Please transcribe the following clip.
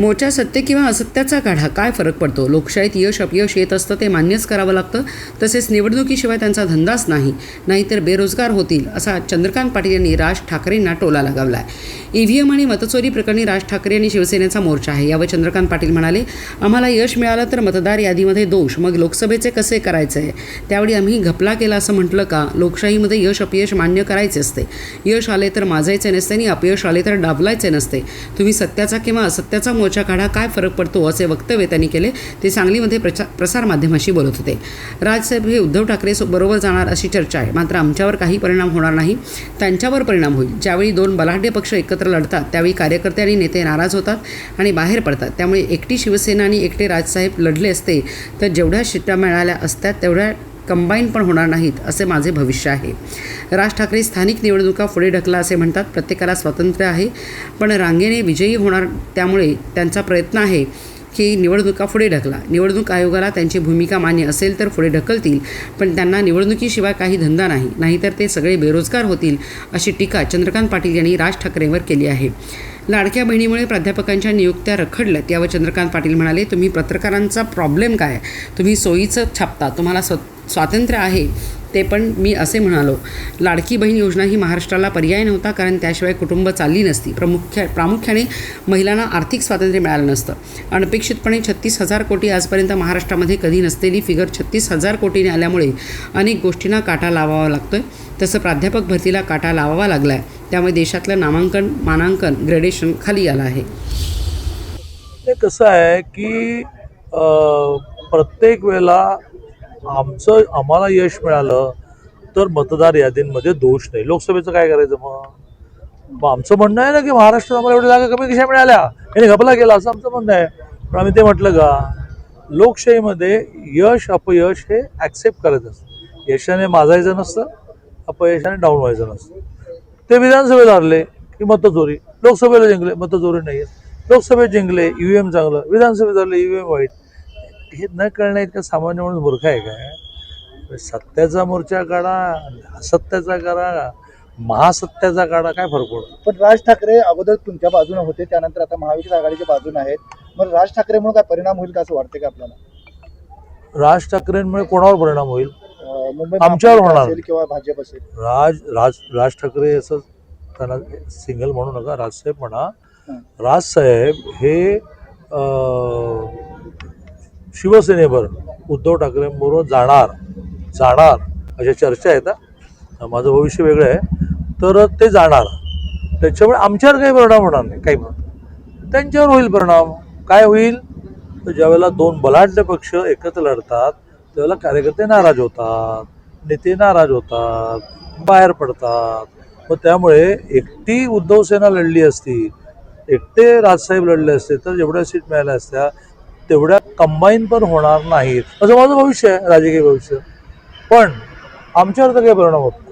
मोठ्या सत्य किंवा असत्याचा काढा. काय फरक पडतो? लोकशाहीत यश अपयश येत असतं ते मान्यच करावं लागतं. तसेच निवडणुकीशिवाय त्यांचा धंदाच नाही. नाहीतर बेरोजगार होतील असा चंद्रकांत पाटील यांनी राज ठाकरेंना टोला लगावला आहे ईव्हीएम आणि मतचोरी प्रकरणी राज ठाकरे आणि शिवसेनेचा मोर्चा आहे. यावर चंद्रकांत पाटील म्हणाले आम्हाला यश मिळालं तर मतदार यादीमध्ये दोष मग लोकसभेचे कसे करायचे? आहे त्यावेळी आम्ही घपला केला असं म्हटलं का? लोकशाहीमध्ये यश अपयश मान्य करायचे असते. यश आले तर माजायचे नसते आणि अपयश आले तर डाबलायचे नसते. तुम्ही सत्याचा किंवा असत्याचा मोर्चा काढा काय फरक पडतो असे वक्तव्य त्यांनी केले ते सांगलीमध्ये प्रचा प्रसारमाध्यमाशी बोलत होते. राजसाहेब हे उद्धव ठाकरे बरोबर जाणार अशी चर्चा आहे. मात्र आमच्यावर काही परिणाम होणार नाही त्यांच्यावर परिणाम होईल. ज्यावेळी दोन बलाढ्य पक्ष एकत्र लढतात त्यावेळी कार्यकर्ते आणि नेते नाराज होतात आणि बाहेर पडतात. त्यामुळे एकटी शिवसेना आणि एकटे राजसाहेब लढले असते तर जेवढ्या शिट्ट्या मिळाल्या असत्या तेवढ्या कंबाईन पण होणार नाहीत असे माझे भविष्य आहे. राज ठाकरे स्थानिक निवडणुका पुढे ढकला असे म्हणतात प्रत्येकाला स्वातंत्र्य आहे. पण रांगेने विजयी होणार त्यामुळे त्यांचा प्रयत्न आहे की निवडणुका पुढे ढकला. निवडणूक आयोगाला त्यांची भूमिका मान्य असेल तर पुढे ढकलतील पण त्यांना निवडणुकीशिवाय काही धंदा नाही. नाहीतर ते सगळे बेरोजगार होतील अशी टीका चंद्रकांत पाटील यांनी राज ठाकरेंवर केली आहे. लाडक्या बहिणीमुळे प्राध्यापकांच्या नियुक्त्या रखडल्यात यावर चंद्रकांत पाटील म्हणाले तुम्ही पत्रकारांचा प्रॉब्लेम काय? तुम्ही सोयीचं छापता तुम्हाला स्व स्वातंत्र्य आहे ते पण मी असे म्हणालो. लाडकी बहीण योजना ही महाराष्ट्राला पर्याय नव्हता कारण त्याशिवाय कुटुंब चालली नसती. प्रमुख्या प्रामुख्याने महिलांना आर्थिक स्वातंत्र्य मिळालं नसतं. अनपेक्षितपणे छत्तीस हजार कोटी आजपर्यंत महाराष्ट्रामध्ये कधी नसलेली फिगर छत्तीस हजार कोटीने आल्यामुळे अनेक गोष्टींना काटा लावावा लागतोय. तसं प्राध्यापक भरतीला काटा लावावा लागला आहे त्यामुळे देशातलं नामांकन मानांकन ग्रेडेशन खाली आलं आहे. ते कसं आहे की प्रत्येक वेळेला आमचं आम्हाला यश मिळालं तर मतदार यादींमध्ये दोष नाही. लोकसभेचं काय करायचं मग? मग आमचं म्हणणं आहे ना की महाराष्ट्रात आम्हाला एवढ्या जागा कमी कशा मिळाल्या? याने घपला गेला असं आमचं म्हणणं आहे. पण आम्ही ते म्हटलं का लोकशाहीमध्ये यश अपयश हे ॲक्सेप्ट करायचं असतं. यशाने माजायचं नसतं अपयशाने डाऊन व्हायचं नसतं. ते विधानसभेला हरले की मतचोरी लोकसभेला जिंकले मतचोरी नाही लोकसभेत जिंकले ईव्हीएम चांगलं. विधानसभेत झालं ईव्हीएम वाईट. हे न कळण्या इतका सामान्य माणूस मूर्ख आहे काय? सत्याचा मोर्चा काढा असत्याचा करा महासत्याचा काढा काय फरक पडतो? पण राज ठाकरे अगोदर तुमच्या बाजूने होते त्यानंतर आता महाविकास आघाडीच्या बाजूने आहेत. मग राज ठाकरेमुळे काय परिणाम होईल का असं वाटतं का आपल्याला? राज ठाकरेंमुळे कोणावर परिणाम होईल? मुंबई आमच्यावर होणार. किंवा भाजप असेल? राज राज राज ठाकरे असं त्यांना सिंगल म्हणू नका राजसाहेब म्हणा. राजसाहेब हे शिवसेनेवर उद्धव ठाकरेंबरोबर जाणार जाणार अशा चर्चा आहेत माझं भविष्य वेगळं आहे. तर ते जाणार. त्याच्यामुळे आमच्यावर काही परिणाम होणार नाही काही त्यांच्यावर होईल परिणाम. काय होईल? तर ज्यावेळेला दोन बलाढ्य पक्ष एकत्र लढतात त्यावेळेला कार्यकर्ते नाराज होतात नेते नाराज होतात बाहेर पडतात. व त्यामुळे एकटी उद्धव सेना लढली असती एकटे राजसाहेब लढले असते तर जेवढ्या सीट मिळाल्या असत्या तेवढ्या कंबाईन पण होणार नाही असं माझं भविष्य आहे राजकीय भविष्य. पण आमच्यावर तर काही परिणाम होत नाही.